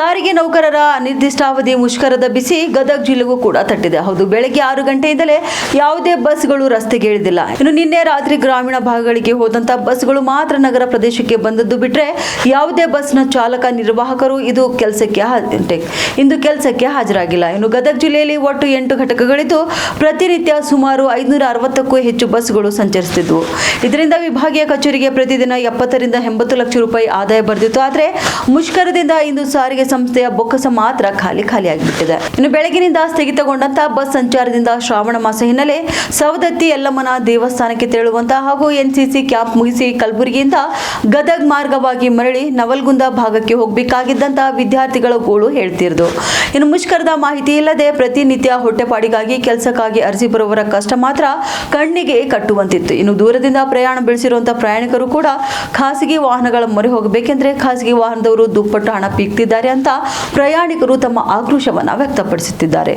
ಸಾರಿಗೆ ನೌಕರರ ಅನಿರ್ದಿಷ್ಟಾವಧಿ ಮುಷ್ಕರದ ಬಿಸಿ ಗದಗ ಜಿಲ್ಲೆಗೂ ಕೂಡ ತಟ್ಟಿದೆ. ಹೌದು, ಬೆಳಗ್ಗೆ ಆರು ಗಂಟೆಯಿಂದಲೇ ಯಾವುದೇ ಬಸ್ಗಳು ರಸ್ತೆಗೆ ಇಳಿದಿಲ್ಲ. ಇನ್ನು ನಿನ್ನೆ ರಾತ್ರಿ ಗ್ರಾಮೀಣ ಭಾಗಗಳಿಗೆ ಹೋದಂತಹ ಬಸ್ಗಳು ಮಾತ್ರ ನಗರ ಪ್ರದೇಶಕ್ಕೆ ಬಂದದ್ದು ಬಿಟ್ರೆ ಯಾವುದೇ ಬಸ್ನ ಚಾಲಕ, ನಿರ್ವಾಹಕರು ಇದು ಕೆಲಸಕ್ಕೆ ಇಂದು ಕೆಲಸಕ್ಕೆ ಹಾಜರಾಗಿಲ್ಲ. ಇನ್ನು ಗದಗ ಜಿಲ್ಲೆಯಲ್ಲಿ ಒಟ್ಟು ಎಂಟು ಘಟಕಗಳಿದ್ದು, ಪ್ರತಿನಿತ್ಯ ಸುಮಾರು ಐದುನೂರ ಅರವತ್ತಕ್ಕೂ ಹೆಚ್ಚು ಬಸ್ಗಳು ಸಂಚರಿಸುತ್ತಿದ್ವು ಇದರಿಂದ ವಿಭಾಗೀಯ ಕಚೇರಿಗೆ ಪ್ರತಿದಿನ ಎಪ್ಪತ್ತರಿಂದ ಎಂಬತ್ತು ಲಕ್ಷ ರೂಪಾಯಿ ಆದಾಯ ಬರೆದಿತ್ತು ಆದರೆ ಮುಷ್ಕರದಿಂದ ಇಂದು ಸಾರಿಗೆ ಸಂಸ್ಥೆಯ ಬೊಕ್ಕಸ ಮಾತ್ರ ಖಾಲಿ ಖಾಲಿಯಾಗಿಬಿಟ್ಟಿದೆ ಇನ್ನು ಬೆಳಗಿನಿಂದ ಸ್ಥಗಿತಗೊಂಡಂತಹ ಬಸ್ ಸಂಚಾರದಿಂದ ಶ್ರಾವಣ ಮಾಸ ಹಿನ್ನೆಲೆ ಸವದತ್ತಿ ಯಲ್ಲಮ್ಮನ ದೇವಸ್ಥಾನಕ್ಕೆ ತೆರಳುವಂತಹ ಹಾಗೂ ಎನ್ಸಿಸಿ ಕ್ಯಾಂಪ್ ಮುಗಿಸಿ ಕಲಬುರಗಿಯಿಂದ ಗದಗ್ ಮಾರ್ಗವಾಗಿ ಮರಳಿ ನವಲ್ಗುಂದ ಭಾಗಕ್ಕೆ ಹೋಗಬೇಕಾಗಿದ್ದಂತಹ ವಿದ್ಯಾರ್ಥಿಗಳ ಗೋಳು ಹೇಳ್ತಿರೋದು. ಇನ್ನು ಮುಷ್ಕರದ ಮಾಹಿತಿ ಇಲ್ಲದೆ ಪ್ರತಿನಿತ್ಯ ಹೊಟ್ಟೆಪಾಡಿಗಾಗಿ ಕೆಲಸಕ್ಕಾಗಿ ಅರ್ಜಿ ಬರುವವರ ಕಷ್ಟ ಮಾತ್ರ ಕಣ್ಣಿಗೆ ಕಟ್ಟುವಂತಿತ್ತು. ಇನ್ನು ದೂರದಿಂದ ಪ್ರಯಾಣ ಬೆಳೆಸಿರುವಂತಹ ಪ್ರಯಾಣಿಕರು ಕೂಡ ಖಾಸಗಿ ವಾಹನಗಳ ಮೊರೆ ಹೋಗಬೇಕೆಂದ್ರೆ ಖಾಸಗಿ ವಾಹನದವರು ದುಪ್ಪಟ್ಟು ಹಣ ಪೀಕ್ತಿದ್ದಾರೆ ಅಂತ ಪ್ರಯಾಣಿಕರು ತಮ್ಮ ಆಕ್ರೋಶವನ್ನು ವ್ಯಕ್ತಪಡಿಸುತ್ತಿದ್ದಾರೆ.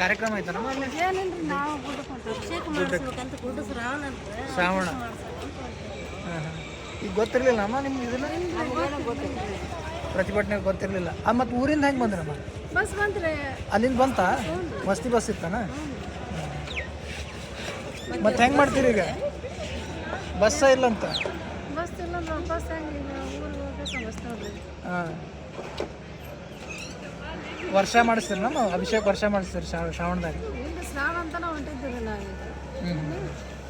ಕಾರ್ಯಕ್ರಮ ಐತನ? ಏನಿಲ್ರಿ ನಾವು ಗುಡ್ಡಕ್ಕೆ ಹೊಂಟೇವಿ. ಅಭಿಷೇಕ ಮಾಡಿಸ್ಬೇಕಂತ ಗುಡ್ಡ ಶ್ರಾವಣ. ಅಂತ ಶ್ರಾವಣ ಈಗ ಗೊತ್ತಿರಲಿಲ್ಲ ಅಮ್ಮ ನಿಮ್ಗೆ ಇದನ್ನ ಪ್ರತಿಭಟನೆ ಗೊತ್ತಿರಲಿಲ್ಲ. ಆ ಮತ್ತು ಊರಿಂದ ಹೆಂಗೆ ಬಂದ್ರಮ್ಮ? ಬಸ್ ಬಂದ್ರೆ ಅಲ್ಲಿಂದ ಬಂತ? ಮಸ್ತಿ ಬಸ್ ಇತ್ತಾನ? ಮತ್ತೆ ಹೆಂಗೆ ಮಾಡ್ತೀರಿ ಈಗ? ಬಸ್ಸ ಇಲ್ಲಂತ? ಬಸ್ ಇಲ್ಲ ಬಸ್ ಹೆಂಗೆ ಹಾಂ. ವರ್ಷ ಮಾಡಿಸ್ತೀರಿ ನಮ್ಮ ಅಭಿಷೇಕ್ ವರ್ಷ ಮಾಡಿಸ್ತೀರಿ ಶ್ರಾವ- ಶ್ರಾವಣದಾಗ?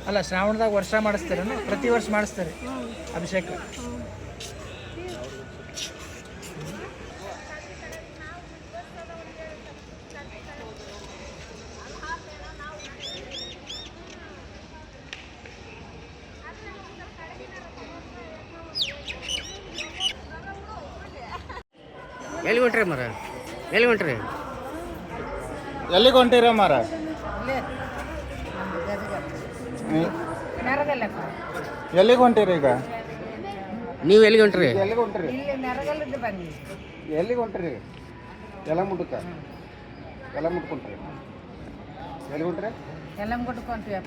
ಅಲ್ಲ ಶ್ರಾವಣದಾಗ ವರ್ಷ ಮಾಡಿಸ್ತೀರಿ ಪ್ರತಿ ವರ್ಷ ಮಾಡಿಸ್ತೀರಿ ಅಭಿಷೇಕ? ಎಲ್ಲಿ ಹೊಂಟ್ರಿ ಮರ? ಎಲ್ಲಿ ಹೊಂಟ್ರಿ? ಎಲ್ಲಿಗೆ ಹೊಂಟಿರ ಮಾರ ಎಲ್ಲಿಗೆ ಹೊಂಟಿರಿ ಈಗ? ನೀವು ಎಲ್ಲಿಗೆ ಹೊಂಟ್ರಿ? ಎಲ್ಲಿಗೆ ಹೊಂಟಿರಿ? ಎಲ್ಲಿಗೆ ಹೊಂಟಿರಿ? ಎಲ್ಲ ಮುಟ್ಟಕ್ಕ ಎಲ್ಲ ಮುಟ್ಕೊಂಡ್ರಿ. ಎಲ್ಲಿ ಹೊಂಟ್ರಿ? ಎಲ್ಲ ಗುಡ್ಕೊಂತೀವಿ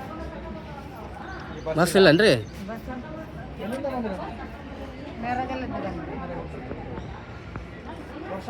ಬಸ್ ಇಲ್ಲನ್ರಿ? ಬಸ್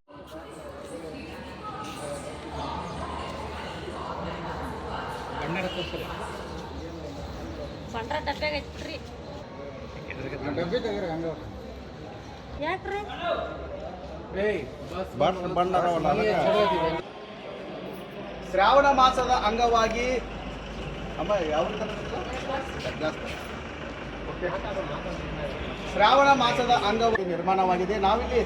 ಶ್ರಾವಣ ಮಾಸದ ಅಂಗವಾಗಿ ಶ್ರಾವಣ ಮಾಸದ ಅಂಗವಾಗಿ ನಿರ್ಮಾಣವಾಗಿದೆ. ನಾವಿಲ್ಲಿ